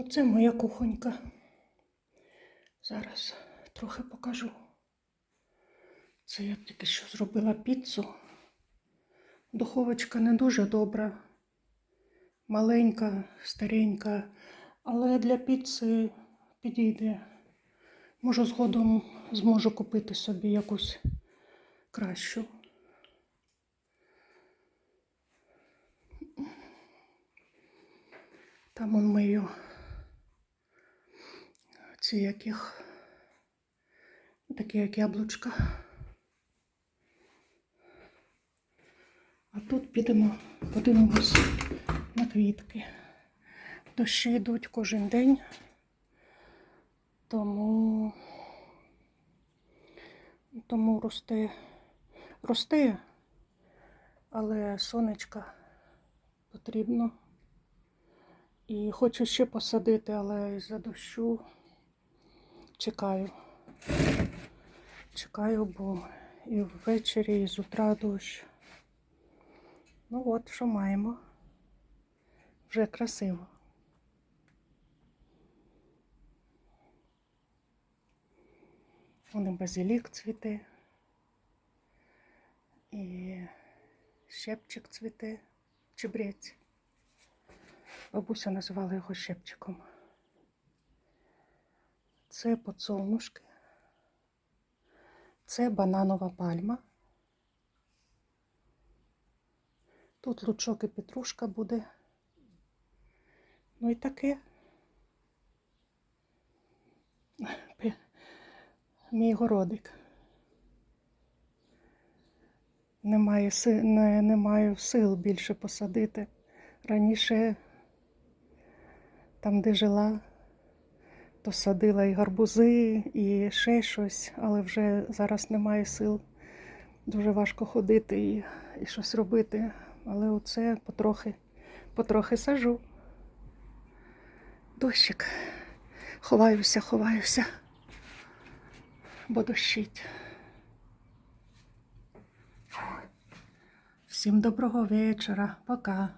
Оце моя кухонька. Зараз трохи покажу. Це я тільки що зробила піцу. Духовочка не дуже добра, маленька, старенька, але для піци підійде. Можу згодом зможу купити собі якусь кращу. Там он мию ці яких такі як яблучка. А тут підемо, подивимось на квітки. Дощі йдуть кожен день, тому, тому росте, росте, але сонечка потрібно. І хочу ще посадити, але із-за дощу чекаю. Чекаю, бо і ввечері, і з утра дощ. Ну от, що маємо. Вже красиво. Вони базилік цвіте. І щепчик цвіте, чебрець. Бабуся називала його щепчиком. Це подсолнушки. Це бананова пальма. Тут лучок і петрушка буде. Ну і таке. Мій городик. Немає, си- не, не маю сил більше посадити. Раніше там, де жила, то садила і гарбузи, і ще щось, але вже зараз немає сил. Дуже важко ходити і, і щось робити. Але оце потрохи, потрохи сажу. Дощик. Ховаюся, ховаюся, бо дощить. Всім доброго вечора. Пока.